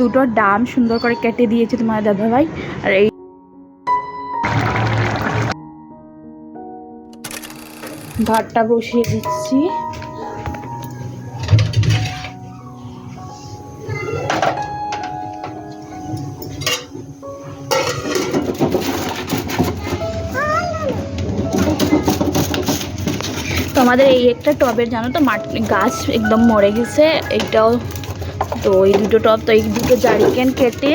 দুটো ডাম সুন্দর করে কেটে দিয়েছে তোমার দাদাভাই। আর এই ভাতটা বসিয়ে দিচ্ছি। তো আমাদের এই একটা টবের জানো তো মাটি গাছ একদম মরে গেছে এইটাও তো এই দুটো টপ, তো এই দুটো জারিকেন কেটে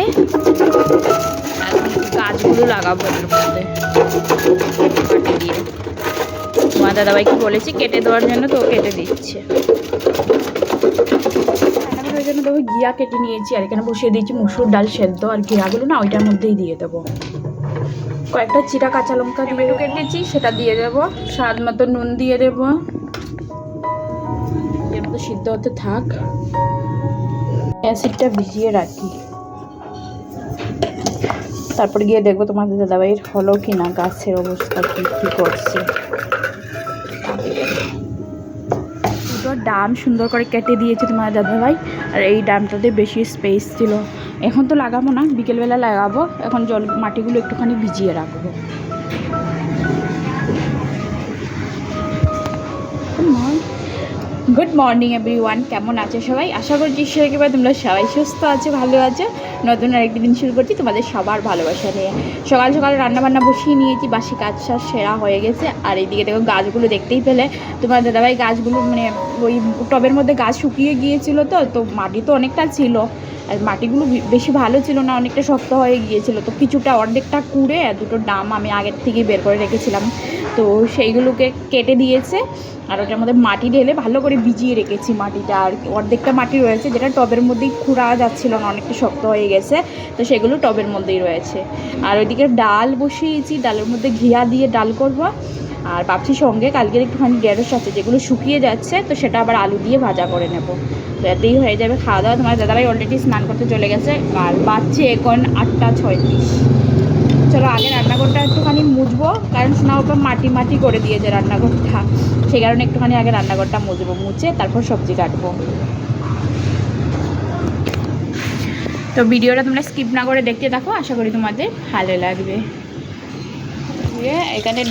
গাছগুলো লাগাবো এর মধ্যে। মাটি দিয়ে। দাদাভাইকে বলেছি, কেটে দেওয়ার জন্য তো কেটে দিচ্ছে। রান্নাঘরের জন্য গিয়া কেটে নিয়েছি, আর এখানে বসিয়ে দিয়েছি মুসুর ডাল সেদ্ধ আর গিয়াগুলো না ওইটার মধ্যেই দিয়ে দেবো। কয়েকটা চিরা কাঁচা লঙ্কা টমেটো কেটেছি, সেটা দিয়ে দেবো। স্বাদ মতো নুন দিয়ে দেবো। সিদ্ধ হতে থাক। অ্যাসিডটা ভিজিয়ে রাখি। তারপর গিয়ে দেখব তোমাদের দাদাভাইয়ের হলো কি না গাছের অবস্থা কি কি করছে। ডাম সুন্দর করে কেটে দিয়েছে তোমার দাদাভাই, আর এই ডামটাতে বেশি স্পেস ছিল। এখন তো লাগাবো না, বিকেলবেলা লাগাবো, এখন জল, মাটিগুলো একটুখানি ভিজিয়ে রাখব। গুড মর্নিং এভরি ওয়ান কেমন আছে সবাই? আশা করছি সেভাবে তোমরা সবাই সুস্থ আছো, ভালো আছো। নতুন আরেকটি দিন শুরু করছি তোমাদের সবার ভালোবাসা নিয়ে। সকাল সকাল রান্না বান্না বসিয়ে নিয়েছি, বাসি কাজ সাজ সেরা হয়ে গেছে। আর এইদিকে দেখো গাছগুলো দেখতেই পেলে। তোমার দাদাভাই গাছগুলো মানে ওই টবের মধ্যে গাছ শুকিয়ে গিয়েছিল তো তো মাটি তো অনেকটা ছিল। আর মাটিগুলো বেশি ভালো ছিল না, অনেকটা শক্ত হয়ে গিয়েছিল। তো কিছুটা অর্ধেকটা কুড়ে দুটো ডাম আমি আগের থেকেই বের করে রেখেছিলাম। তো সেইগুলোকে কেটে দিয়েছে। আর ওটার মধ্যে মাটি ঢেলে ভালো করে ভিজিয়ে রেখেছি মাটিটা। আর অর্ধেকটা মাটি রয়েছে যেটা টবের মধ্যেই খুঁড়া যাচ্ছিল না, অনেকটা শক্ত হয়ে গেছে। তো সেগুলো টবের মধ্যেই রয়েছে। আর ওইদিকে ডাল বসিয়েছি, ডালের মধ্যে ঘিয়া দিয়ে ডাল করব। আর ভাবছি সঙ্গে কালকের একটুখানি ঢেঁড়স আছে, যেগুলো শুকিয়ে যাচ্ছে, তো সেটা আবার আলু দিয়ে ভাজা করে নেব। তো এতেই হয়ে যাবে খাওয়া দাওয়া। তোমার দাদাভাই অলরেডি স্নান করতে চলে গেছে। আর বাচ্চে এখন আটটা ছয়ত্রিশ। চলো, আগে রান্নাঘরটা একটুখানি মুজবো কারণ সোনা ওপর মাটি মাটি করে দিয়েছে রান্নাঘরটা। সেই কারণে একটুখানি আগে রান্নাঘরটা মুজবো মুছে তারপর সবজি কাটবো। তো ভিডিওটা তোমরা স্কিপ না করে দেখতে থাকো, আশা করি তোমাদের ভালো লাগবে। দিয়ে এখানে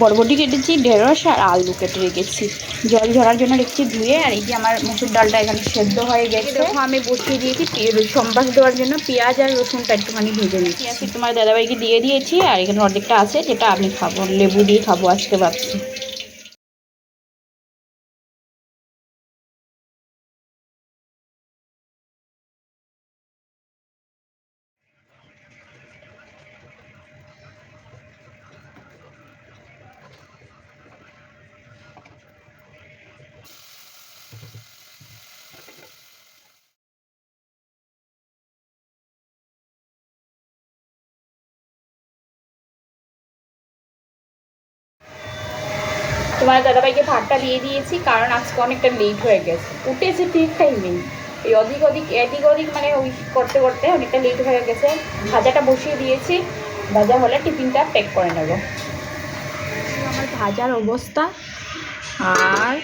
বরবটি কেটেছি ঢেঁড়স আর আলু কেটে রেখেছি। জল ঝরার জন্য রেখেছি ধুয়ে আর এই যে আমার মুসুর ডালটা এখানে সেদ্ধ হয়ে গেছে। দেখো আমি বসিয়ে দিয়েছি সম্বাস দেওয়ার জন্য পেঁয়াজ আর রসুনটা একটুখানি ভেজে নিচ্ছি। পেঁয়াজ তোমার দাদাভাইকে দিয়ে দিয়েছি আর এখানে অর্ধেকটা আছে যেটা আমি খাব লেবু দিয়ে খাব আজকে ভাবছি। তোমার দাদাভাইকে ভাতটা দিয়ে দিয়েছি, কারণ আজকে অনেকটা লেট হয়ে গেছে। উঠেছে ঠিক টাইমেই এই অধিক অধিক, এদিক ওদিক মানে ওই করতে করতে অনেকটা লেট হয়ে গেছে। ভাজাটা বসিয়ে দিয়েছি। ভাজা হলে টিফিনটা প্যাক করে নেব। আমার ভাজার অবস্থা। আর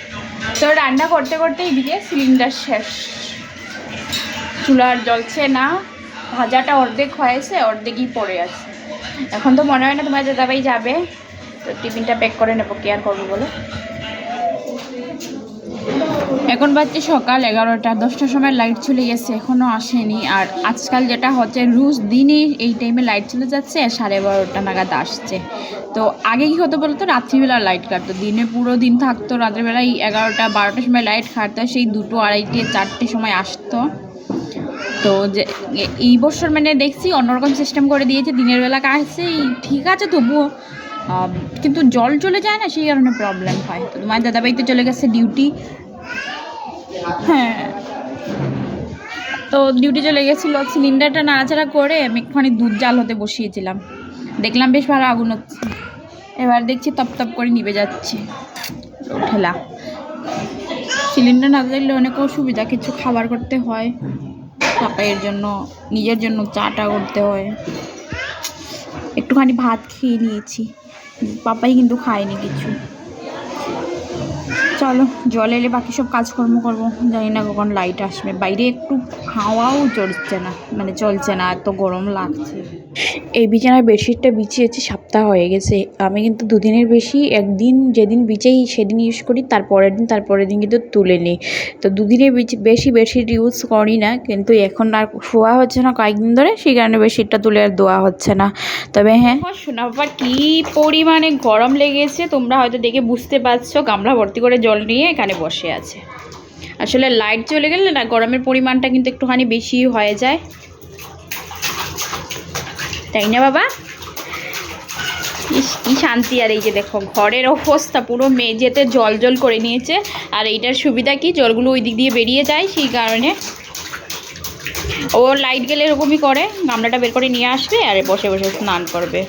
তো রান্না করতে করতে এদিকে সিলিন্ডার শেষ। চুলার জ্বলছে না। ভাজাটা অর্ধেক হয়েছে, অর্ধেকই পড়ে আছে। এখন তো মনে হয় না তোমার দাদাভাই যাবে। তো টিফিনটা প্যাক করে নেব, কি আর করব বলো? এখন বাজছে সকাল এগারোটা, দশটার সময় লাইট চলে গেছে এখনও আসেনি। আর আজকাল যেটা হচ্ছে, রুজ দিনই এই টাইমে লাইট চলে যাচ্ছে, সাড়ে বারোটা নাগাদ আসছে। তো আগে কি হতো বলতো, রাত্রিবেলা লাইট কাটতো। দিনে পুরো দিন থাকতো, রাত্রিবেলায় এগারোটা, বারোটার সময় লাইট কাটতো, সেই দুটো আড়াইটে, চারটে সময় আসতো। তো যে এই বছর মানে দেখছি, অন্যরকম সিস্টেম করে দিয়েছে, দিনের বেলা কাটছে ঠিক আছে তবুও। কিন্তু জল চলে যায় না, সেই কারণে প্রবলেম হয়। তো তোমার দাদাভাই তো চলে গেছে ডিউটি হ্যাঁ। তো ডিউটি চলে গেছিল সিলিন্ডারটা নাড়াচাড়া করে আমি একটুখানি দুধ জাল হতে বসিয়েছিলাম। দেখলাম বেশ ভালো আগুন হচ্ছে। এবার দেখছি তপ তপ করে নিভে যাচ্ছে। ঠেলা সিলিন্ডার না থাকলে অনেক অসুবিধা, কিছু খাবার করতে হয়। পাপাইয়ের জন্য, নিজের জন্য চাটা করতে হয়। একটুখানি ভাত খেয়ে নিয়েছি। পাপাই কিন্তু খায়নি কিছু। চলো জল এলে বাকি সব কাজকর্ম করব। জানি না কখন লাইট আসবে। বাইরে একটু হাওয়াও চলছে না মানে চলছে না এত গরম লাগছে। এই বিছানার বেডশিটটা বিছিয়েছি সপ্তাহ হয়ে গেছে। আমি কিন্তু দুদিনের বেশি একদিন যেদিন বিছাই সেদিন ইউজ করি তারপরের দিন তারপরের দিন কিন্তু তুলে নিই। তো দুদিনের বেশি- বেশি বেডশিট ইউজ করি না কিন্তু এখন আর শোয়া হচ্ছে না কয়েকদিন ধরে সেই কারণে বেডশিটটা তুলে আর ধোয়া হচ্ছে না। তবে হ্যাঁ। শোনা বাবা কী পরিমাণে গরম লেগেছে তোমরা হয়তো দেখে বুঝতে পারছ গামলা ভর্তি করে জল নিয়ে এখানে বসে আছে। আসলে লাইট চলে গেলে না গরমের পরিমাণটা কিন্তু একটুখানি বেশি হয়ে যায়। তাই না বাবা? কি শান্তি আর এই যে দেখো, ঘরের অবস্থা পুরো মেঝেতে জল জল করে নিয়েছে। আর এইটার সুবিধা কি? জলগুলো ওই দিক দিয়ে বেরিয়ে যায় সেই কারণে। ও লাইট গেলে এরকমই করে, গামলাটা বের করে নিয়ে আসবে আর বসে বসে স্নান করবে।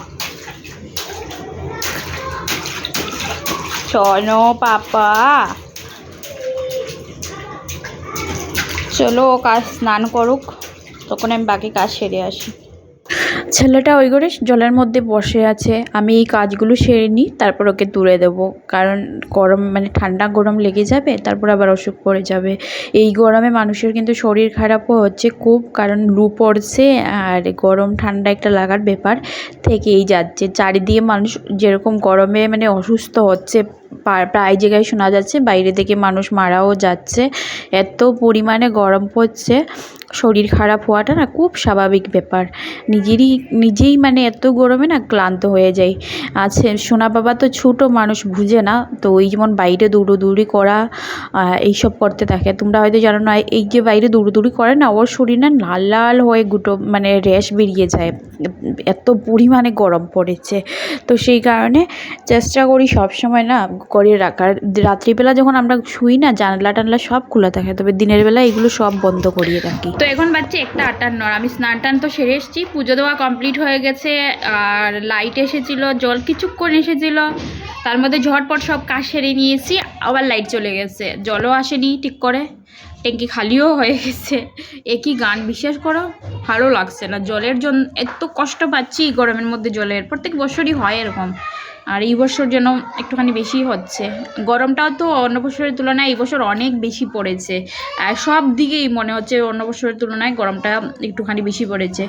চলো পাপা। চলো ও কাজ স্নান করুক, তখন আমি বাকি কাজ সেরে আসি। ছেলেটা ওই করে জলের মধ্যে বসে আছে, আমি এই কাজগুলো সেরে নিই, তারপর ওকে তুলে দেবো। কারণ গরম মানে ঠান্ডা গরম লেগে যাবে, তারপর আবার অসুখ পড়ে যাবে। এই গরমে মানুষের কিন্তু শরীর খারাপও হচ্ছে খুব, কারণ লু পড়ছে, আর গরম ঠান্ডা একটা লাগার ব্যাপার থেকেই যাচ্ছে। চারিদিকে মানুষ যেরকম গরমে মানে অসুস্থ হচ্ছে প্রায় জায়গায় শোনা যাচ্ছে বাইরে থেকে মানুষ মারাও যাচ্ছে। এত পরিমাণে গরম পড়ছে। শরীর খারাপ হওয়াটা না খুব স্বাভাবিক ব্যাপার। নিজেরই, নিজেই মানে এত গরমে না ক্লান্ত হয়ে যায় আছে, সোনা বাবা তো ছোটো মানুষ, বুঝে না? তো ওই যেমন বাইরে দৌড়োদৌড়ি করা এইসব করতে থাকে। তোমরা হয়তো জানো না, এই যে বাইরে দৌড়োদৌড়ি করে না, ওর শরীর না লাল লাল হয়ে গুটো মানে র্যাশ বেরিয়ে যায়। এত পরিমাণে গরম পড়েছে। তো সেই কারণে চেষ্টা করি সব সময় না করে রাখার। রাত্রিবেলা যখন আমরা শুই না জানলা টানলা সব খোলা থাকে, তবে দিনের বেলা এগুলো সব বন্ধ করিয়ে রাখি। তো এখন বাচ্চা একটা আটান্নর আমি স্নান টান তো সেরে এসেছি। পুজো দেওয়া কমপ্লিট হয়ে গেছে আর লাইট এসেছিল, জল কিছুক্ষণ এসেছিল। তার মধ্যে ঝটপট সব কাজ সেরে নিয়েছি, আবার লাইট চলে গেছে। জলও আসেনি ঠিক করে। ট্যাঙ্কি খালিও হয়ে গেছে। একই গান বিশ্বাস করো, ভালো লাগছে না। জলের জন্য এত কষ্ট পাচ্ছি গরমের মধ্যে জলের। প্রত্যেক বছরই হয় এরকম। আর এই বছর যেন একটুখানি বেশি হচ্ছে। গরমটাও তো অন্য বছরের তুলনায় এই বছর অনেক বেশি পড়েছে। সব দিকেই মনে হচ্ছে অন্য বছরের তুলনায় গরমটা একটুখানি বেশি পড়েছে।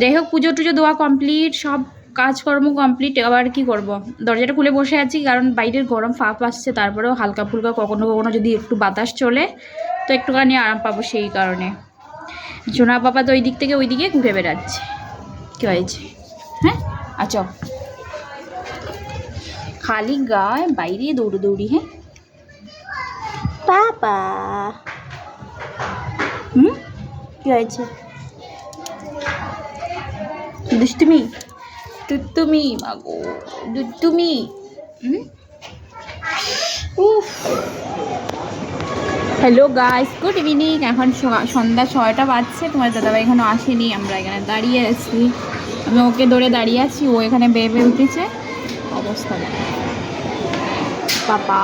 যাই হোক, পুজো টুজো দেওয়া কমপ্লিট সব কাজকর্ম কমপ্লিট আবার কি করব? দরজাটা খুলে বসে আছি, কারণ বাইরের গরম ফাঁপ আসছে। তারপরেও হালকা ফুলকা কখনো কখনো যদি একটু বাতাস চলে তো একটুখানি আরাম পাবো সেই কারণে। জোনা বাবা তো ওই দিক থেকে ওই দিকে ঘুরে বেড়াচ্ছে। কী হয়েছে? হ্যাঁ? আচ্ছা খালি গায়ে বাইরে দৌড়ি হ্যাঁ? পাপা হুম? কি হয়েছে? দুষ্টুমি। টুটুমি মাগো। দুষ্টুমি। হুম? উফ। হ্যালো গাইস গুড ইভিনিং এখন সন্ধ্যা ছয়টা বাজছে। তোমার দাদাভাই এখনও আসেনি। আমরা এখানে দাঁড়িয়ে আছি। আমি ওকে ধরে দাঁড়িয়ে আছি। ও এখানে বেবে উঠেছে। অবস্থা। বাবা!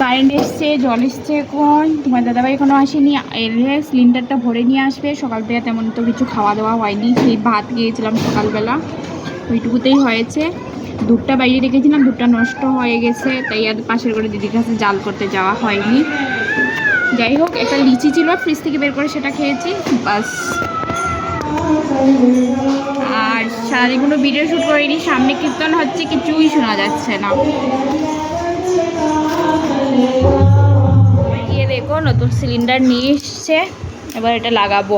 কারেন্ট এসছে, জল এসছে এখন। তোমার দাদাভাই এখনও আসেনি। এলে সিলিন্ডারটা ভরে নিয়ে আসবে। সকাল থেকে তেমন তো কিছু খাওয়া দাওয়া হয়নি। সেই ভাত খেয়েছিলাম সকালবেলা। ওইটুকুতেই হয়েছে। দুধটা বাইরে রেখেছিলাম, দুধটা নষ্ট হয়ে গেছে, তাই আর পাশের করে দিদির কাছে জাল করতে যাওয়া হয়নি। যাই হোক, একটা লিচি ছিল, ফ্রিজ থেকে বের করে সেটা খেয়েছি, বাস। আর সারাদিন কোনো ভিডিও শ্যুট করিনি, সামনে কীর্তন হচ্ছে, কিছুই শোনা যাচ্ছে না। গিয়ে দেখো, নতুন সিলিন্ডার নিয়ে এসছে, এবার এটা লাগাবো।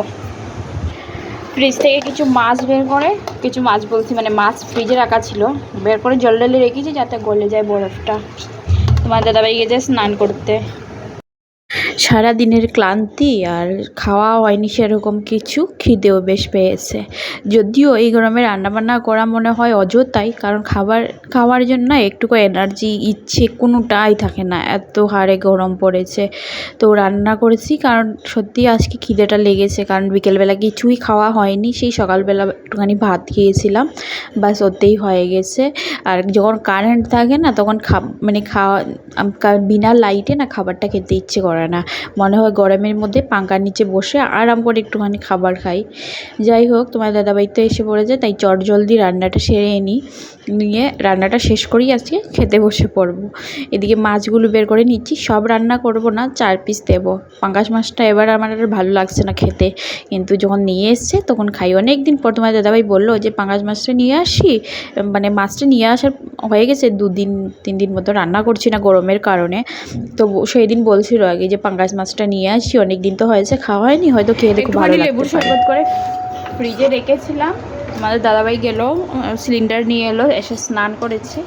ফ্রিজ থেকে কিছু মাছ বের করে, কিছু মাছ বলছি মানে মাছ ফ্রিজে রাখা ছিল। বের করে জল ঢেলে রেখেছি যাতে গলে যায় বরফটা। তোমার দাদাভাই গেছে স্নান করতে। সারা দিনের ক্লান্তি আর খাওয়া হয়নি সেরকম কিছু, খিদেও বেশ পেয়েছে। যদিও এই গরমে রান্নাবান্না করা মনে হয় অযথাই, কারণ খাবার, খাওয়ার জন্য একটুকু এনার্জি ইচ্ছে কোনোটাই থাকে না। এত হারে গরম পড়েছে। তো রান্না করেছি, কারণ সত্যি আজকে খিদেটা লেগেছে, কারণ বিকেলবেলা কিছুই খাওয়া হয়নি। সেই সকালবেলা একটুখানি ভাত খেয়েছিলাম বাস ওতেই হয়ে গেছে। আর যখন কারেন্ট থাকে না, তখন খা মানে খাওয়া বিনা লাইটে না খাবারটা খেতে ইচ্ছে করে না। মনে হয় গরমের মধ্যে পাঙ্কার নিচে বসে আরাম করে একটুখানি খাবার খাই। যাই হোক, তোমার দাদাবাই তো এসে পড়েছে, তাই চট জলদি রান্নাটা সেরে নিই নিয়ে রান্নাটা শেষ করেই আজকে খেতে বসে পড়ব। এদিকে মাছগুলো বের করে নিচ্ছি, সব রান্না করব না, চার পিস দেবো। পাঙ্কাশ মাছটা এবার আমার আর ভালো লাগছে না খেতে। কিন্তু যখন নিয়ে এসছে, তখন খাই। অনেক দিন পর তোমার দাদাভাই বলল যে পাঙ্কাশ মাছটা নিয়ে আসি মানে মাছটা নিয়ে আসার হয়ে গেছে, দুদিন তিন দিন মতো রান্না করছি না গরমের কারণে। তো সেই দিন বলছিল আগে যে পাঙ্গাস মাছটা নিয়ে আসি। অনেক দিন তো হয়েছে খাওয়া হয়নি হয়তো খেয়ে দেখে ভালো লেবুর শরবত করে ফ্রিজে রেখেছিলাম। আমাদের দাদাভাই গেল সিলিন্ডার নিয়ে এলো এসে স্নান করেছে।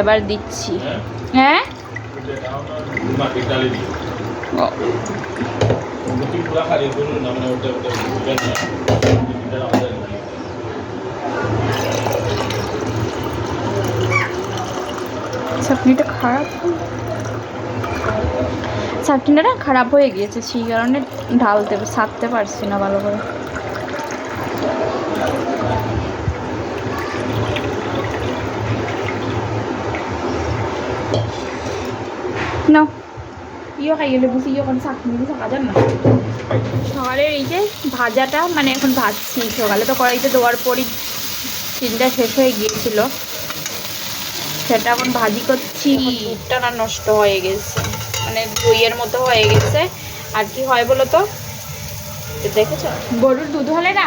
এবার দিচ্ছি। হ্যাঁ? মাটির ডালে চাটনিটা খারাপ হয়ে গিয়েছে, সেই কারণে ঢালতে সারতে পারছি না ভালো করে। ইয়ে খাইয়ে লেবু ইয়ে কোন চাটনি দিয়ে থাকা না। সকালের এই যে ভাজাটা মানে এখন ভাজছি সকালে তো কড়াইতে দেওয়ার পরই চিনটা শেষ হয়ে গিয়েছিল। সেটা এখন ভাজি করছি। দুধটা না নষ্ট হয়ে গেছে। মানে দইয়ের মতো হয়ে গেছে। আর কি হয় বলো তো? দেখেছ? গরুর দুধ হলে না,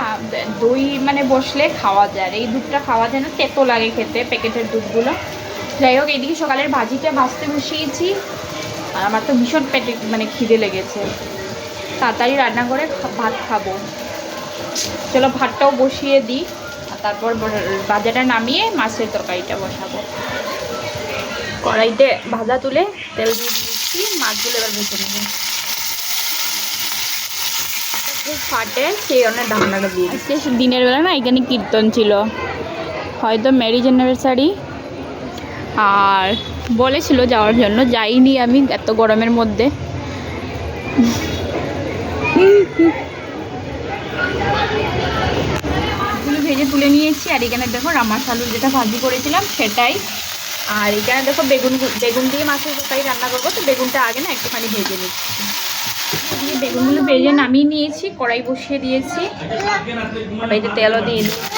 দই মানে বসলে খাওয়া যায়। এই দুধটা খাওয়া যায় না তেতো লাগে খেতে, প্যাকেটের দুধগুলো। যাই হোক, এইদিকে সকালের ভাজিটা ভাজতে বসিয়েছি। আর আমার তো ভীষণ পেটে মানে খিদে লেগেছে। তাড়াতাড়ি রান্না করে ভাত খাব। চলো, ভাতটাও বসিয়ে দিই। আর তারপর ভাজাটা নামিয়ে মাছের তরকারিটা বসাবো। কড়াইতে ভাজা তুলে তেল দিয়ে দিচ্ছি মাছগুলো এবার ভেজে নেব। ফাটে, সেই জন্য ঢাকনাটা দিনের বেলা না এখানে কীর্তন ছিল। হয়তো ম্যারিজ অ্যানিভার্সারি আর বলেছিল যাওয়ার জন্য, যাইনি আমি এত গরমের মধ্যে। ভেজে তুলে নিয়েছি, আর এখানে দেখো রামাস আলুর যেটা ভাজি করেছিলাম, সেটাই। আর এখানে দেখো বেগুন বেগুন দিয়ে মাছের তরকারি রান্না করব, তো বেগুনটা আগে না একটুখানি ভেজে নিচ্ছি। বেগুনগুলো ভেজে নামিয়ে নিয়েছি, কড়াই বসিয়ে দিয়েছি। কড়াইতে তেলও দিয়ে দিয়েছি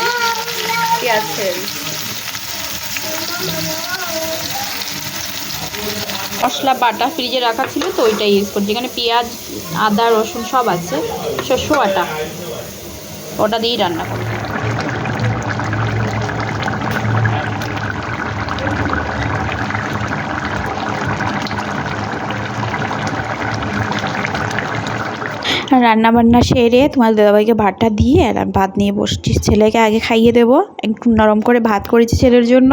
ছেড়ে মশলা, বাটা ফ্রিজে রাখা ছিল, তো ওইটাই ইউজ করছি। এখানে পেঁয়াজ, আদা, রসুন সব আছে শস্য বাটা ওটা দিয়েই রান্না করব। রান্না বান্না সেরে তোমার দাদাভাইকে ভাতটা দিয়ে আর ভাত নিয়ে বসছি। ছেলেকে আগে খাইয়ে দেবো। একটু নরম করে ভাত করেছি ছেলের জন্য।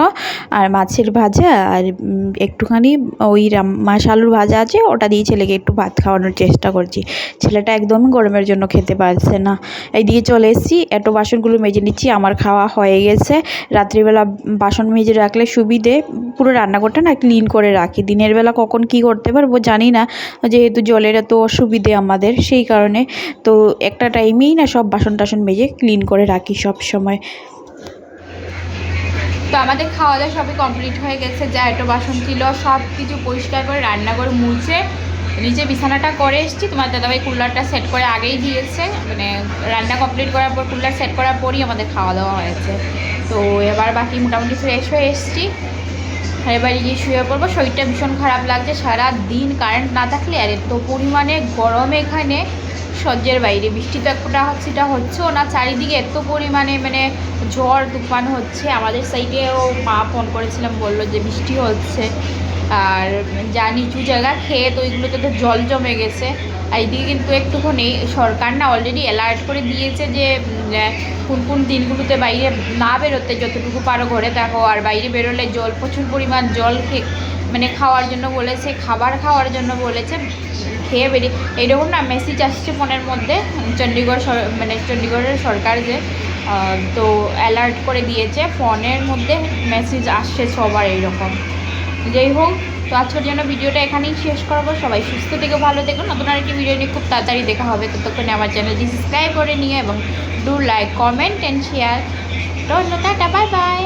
আর মাছের ভাজা আর একটুখানি ওই মাছ আলুর ভাজা আছে, ওটা দিয়ে ছেলেকে একটু ভাত খাওয়ানোর চেষ্টা করছি। ছেলেটা একদমই গরমের জন্য খেতে পারছে না। এইদিকে চলে এসেছি। এত বাসনগুলো মেজে নিচ্ছি। আমার খাওয়া হয়ে গেছে। রাত্রিবেলা বাসন মেজে রাখলে সুবিধে। পুরো রান্নাঘরটা না ক্লিন করে রাখি। দিনের বেলা কখন কি করতে পারব জানি না। যেহেতু জলের এত অসুবিধে আমাদের, সেই কারণে তো একটা টাইমেই না সব বাসন টাসন মেজে ক্লিন করে রাখি সব সময়। তো আমাদের খাওয়া দাওয়া সবই কমপ্লিট হয়ে গেছে, যা একটু বাসন ছিল, সব কিছু পরিষ্কার করে রান্না করে মুছে নিচে বিছানাটা করে এসেছি। তোমার দাদাভাই কুলারটা সেট করে আগেই দিয়েছে মানে রান্না কমপ্লিট করার পর কুলার সেট করার পরই আমাদের খাওয়া দাওয়া হয়েছে। তো এবার বাকি মোটামুটি ফ্রেশ হয়ে এসেছি। এবার গিয়ে শুয়ে পড়ব, শরীরটা ভীষণ খারাপ লাগছে সারা দিন কারেন্ট না থাকলে আর এত পরিমাণে গরম এখানে। সহ্যের বাইরে। বৃষ্টি তো একটা হচ্ছেটা হচ্ছেও না, চারিদিকে এত পরিমাণে মানে ঝড়, তুফান হচ্ছে। আমাদের সাইডেও মা ফোন করেছিলাম, বলল যে বৃষ্টি হচ্ছে। আর যা নিচু জায়গা খেয়ে তো ওইগুলোতে তো জল জমে গেছে। আর এইদিকে কিন্তু একটুখানি সরকার না অলরেডি অ্যালার্ট করে দিয়েছে যে কোন কোন দিনগুলোতে বাইরে না বেরোতে যতটুকু পারো ঘরে থাকো। আর বাইরে বেরোলে জল, প্রচুর পরিমাণ জল মানে খাওয়ার জন্য বলেছে, খাবার খাওয়ার জন্য বলেছে। খেয়ে বেরিয়ে এইরকম না মেসেজ আসছে ফোনের মধ্যে চণ্ডীগড় মানে চণ্ডীগড়ের সরকার যে তো অ্যালার্ট করে দিয়েছে, ফোনের মধ্যে মেসেজ আসছে সবার এইরকম। যাই হোক, তো আজকের জন্য ভিডিওটা এখানেই শেষ করব। সবাই সুস্থ থেকে, ভালো দেখুন নতুন আরেকটি ভিডিও নিয়ে খুব তাড়াতাড়ি দেখা হবে। ততক্ষণে আমার চ্যানেলটি সাবস্ক্রাইব করে নিয়ে এবং do like comment and share tata bye bye